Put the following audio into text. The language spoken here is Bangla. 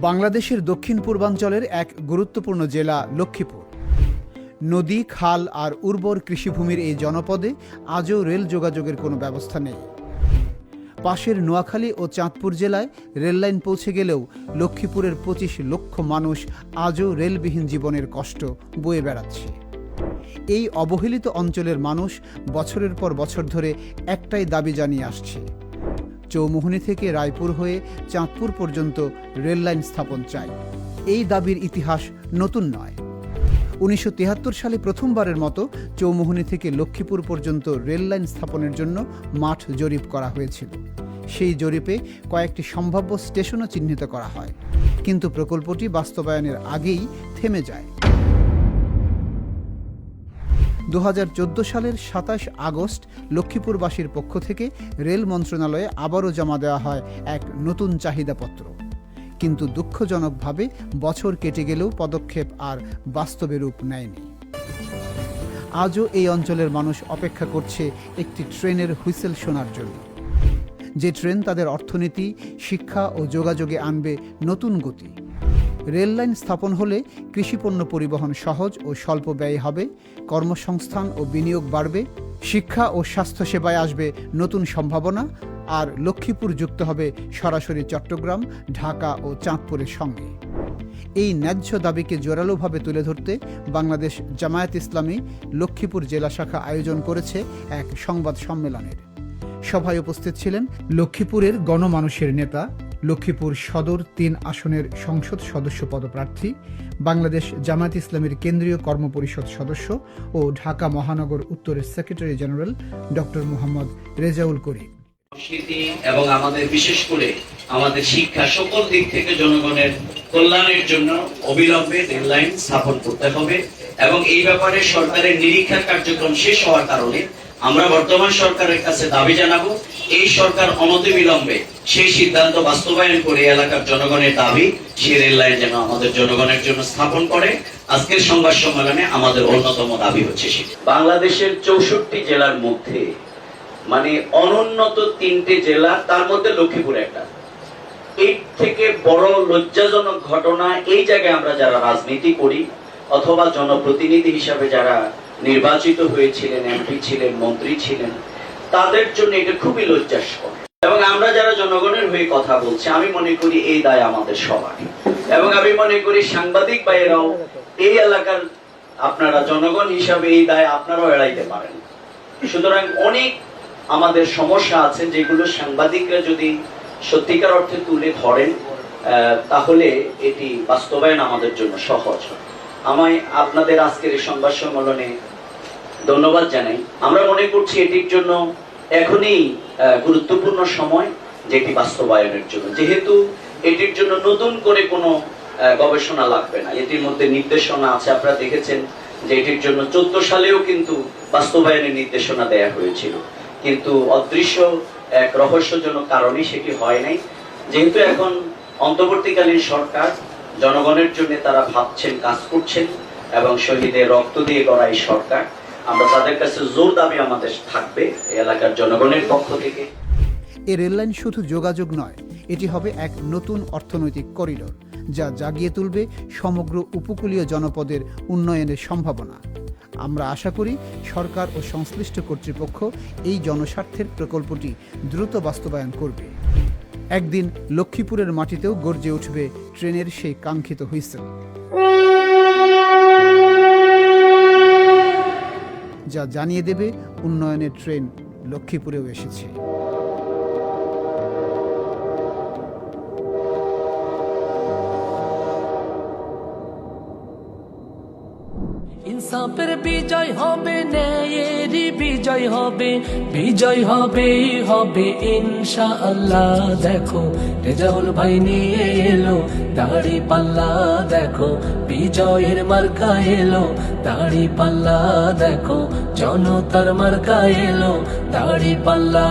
বাংলাদেশের দক্ষিণ পূর্বাঞ্চলের এক গুরুত্বপূর্ণ জেলা লক্ষ্মীপুর। নদী, খাল আর উর্বর কৃষিভূমির এই জনপদে আজও রেল যোগাযোগের কোনো ব্যবস্থা নেই। পাশের নোয়াখালী ও চাঁদপুর জেলায় রেললাইন পৌঁছে গেলেও লক্ষ্মীপুরের পঁচিশ লক্ষ মানুষ আজও রেলবিহীন জীবনের কষ্ট বয়ে বেড়াচ্ছে। এই অবহেলিত অঞ্চলের মানুষ বছরের পর বছর ধরে একটাই দাবি জানিয়ে আসছে। চৌমুহনী থেকে রায়পুর হয়ে চাঁদপুর পর্যন্ত রেললাইন স্থাপন চাই। এই দাবির ইতিহাস নতুন নয়। উনিশশো সালে প্রথমবারের মতো চৌমুহনী থেকে লক্ষ্মীপুর পর্যন্ত রেললাইন স্থাপনের জন্য মাঠ জরিপ করা হয়েছিল। সেই জরিপে কয়েকটি সম্ভাব্য স্টেশনও চিহ্নিত করা হয়। কিন্তু প্রকল্পটি বাস্তবায়নের আগেই থেমে যায়। দু হাজার চোদ্দ সালের সাতাশ আগস্ট লক্ষ্মীপুরবাসীর পক্ষ থেকে রেল মন্ত্রণালয়ে আবারও জমা দেওয়া হয় এক নতুন চাহিদাপত্র। কিন্তু দুঃখজনকভাবে বছর কেটে গেলেও পদক্ষেপ আর বাস্তবে রূপ নেয়নি। আজও এই অঞ্চলের মানুষ অপেক্ষা করছে একটি ট্রেনের হুইসেল শোনার জন্য। যে ট্রেন তাদের অর্থনীতি, শিক্ষা ও যোগাযোগে আনবে নতুন গতি। রেললাইন স্থাপন হলে কৃষিপণ্য পরিবহন সহজ ও স্বল্প ব্যয় হবে, কর্মসংস্থান ও বিনিয়োগ বাড়বে, শিক্ষা ও স্বাস্থ্যসেবায় আসবে নতুন সম্ভাবনা, আর লক্ষ্মীপুর যুক্ত হবে সরাসরি চট্টগ্রাম, ঢাকা ও চাঁদপুরের সঙ্গে। এই ন্যায্য দাবিকে জোরালোভাবে তুলে ধরতে বাংলাদেশ জামায়াত ইসলামী লক্ষ্মীপুর জেলা শাখা আয়োজন করেছে এক সংবাদ সম্মেলনের। সভায় উপস্থিত ছিলেন লক্ষ্মীপুরের গণমানুষের নেতা লক্ষ্মীপুর সদর তিন আসনের সংসদ সদস্য পদপ্রার্থী, বাংলাদেশ জামায়াত ইসলামের কেন্দ্রীয় কর্মপরিষদ সদস্য ও ঢাকা মহানগর উত্তরের secretary general doctor Mohammad Rezaul Karim. সংস্কৃতি এবং আমাদের বিশেষ করে আমাদের শিক্ষা সকল দিক থেকে জনগণের কল্যাণের জন্য অবিলম্বে রেল লাইন স্থাপন করতে হবে এবং এই ব্যাপারে সরকারের নিরীক্ষা কার্যক্রম শেষ হওয়ার কারণে আমরা বর্তমান সরকারের কাছে দাবি জানাব, এই সরকার অনতিবিলম্বে সেই সিদ্ধান্ত বাস্তবায়ন করে এলাকার জনগণের দাবি সেই রেল লাইন যেন আমাদের জনগণের জন্য স্থাপন করে। আজকের সংবাদ সম্মেলনে আমাদের অন্যতম দাবি হচ্ছে সেটি। বাংলাদেশের চৌষট্টি জেলার মধ্যে মানে অনুন্নত তিনটে জেলা, তার মধ্যে লক্ষ্মীপুর একটা। এর থেকে বড় লজ্জাজনক ঘটনা, এই জায়গায় আমরা যারা রাজনীতি করি, অথবা জনপ্রতিনিধি হিসাবে যারা নির্বাচিত হয়েছিলেন, এমপি ছিলেন, মন্ত্রী ছিলেন, তাদের জন্য এটা খুবই লজ্জাস্কর। এবং আমরা যারা জনগণের হয়ে কথা বলছি, আমি মনে করি এই দায় আমাদের সবার। এবং আমি মনে করি সাংবাদিক ভাইয়েরাও, এই এলাকার আপনারা জনগণ হিসাবে এই দায় আপনারাও এড়াইতে পারেন। সুতরাং অনেক আমাদের সমস্যা আছে, যেগুলো সাংবাদিকরা যদি সত্যিকার অর্থে তুলে ধরেন তাহলে এটি বাস্তবায়ন আমাদের জন্য সহজ হয়। আমায় আপনাদের আজকের এই সংবাদ সম্মেলনে ধন্যবাদ জানাই। আমরা মনে করছি এটির জন্য এখনই গুরুত্বপূর্ণ সময়, যেটি বাস্তবায়নের জন্য। যেহেতু এটির জন্য নতুন করে কোনো গবেষণা লাগবে না। এটির মধ্যে নির্দেশনা আছে, আপনারা দেখেছেন যে এটির জন্য চোদ্দ সালেও কিন্তু বাস্তবায়নের নির্দেশনা দেয়া হয়েছিল। কিন্তু অদৃশ্য এক রহস্যজনক কারণে সেটি হয় নাই। যেহেতু এখন অন্তর্বর্তীকালীন সরকার জনগণের জন্য তারা ভাবছেন, কাজ করছেন এবং শহীদের রক্ত দিয়ে গড়া এই সরকার। আমরা তাদের কাছে জোর দাবি আমাদের থাকবে এলাকার জনগণের পক্ষ থেকে। এ রেললাইন শুধু যোগাযোগ নয়, এটি হবে এক নতুন অর্থনৈতিক করিডোর, যা জাগিয়ে তুলবে সমগ্র উপকূলীয় জনপদের উন্নয়নের সম্ভাবনা। আমরা আশা করি সরকার ও সংশ্লিষ্ট কর্তৃপক্ষ এই জনস্বার্থের প্রকল্পটি দ্রুত বাস্তবায়ন করবে। একদিন লক্ষ্মীপুরের মাটিতেও গর্জে উঠবে ট্রেনের সেই কাঙ্ক্ষিত হুইসেল। যা জানিয়ে দেবে উন্নয়নের ট্রেন লক্ষ্মীপুরেও এসেছে। ইনসাফের বিজয় হবে, ন্যায়েরই বিজয় হবে বিজয় হবে হবে, ইনশাআল্লাহ। দেখো, রেজাউল ভাই নিয়ে এলো, দাড়ি পাল্লা দেখো, বিজয়ের মার্কা এলো, দাড়ি পাল্লা দেখো, জনতার মার্কা এলো, দাড়ি পাল্লা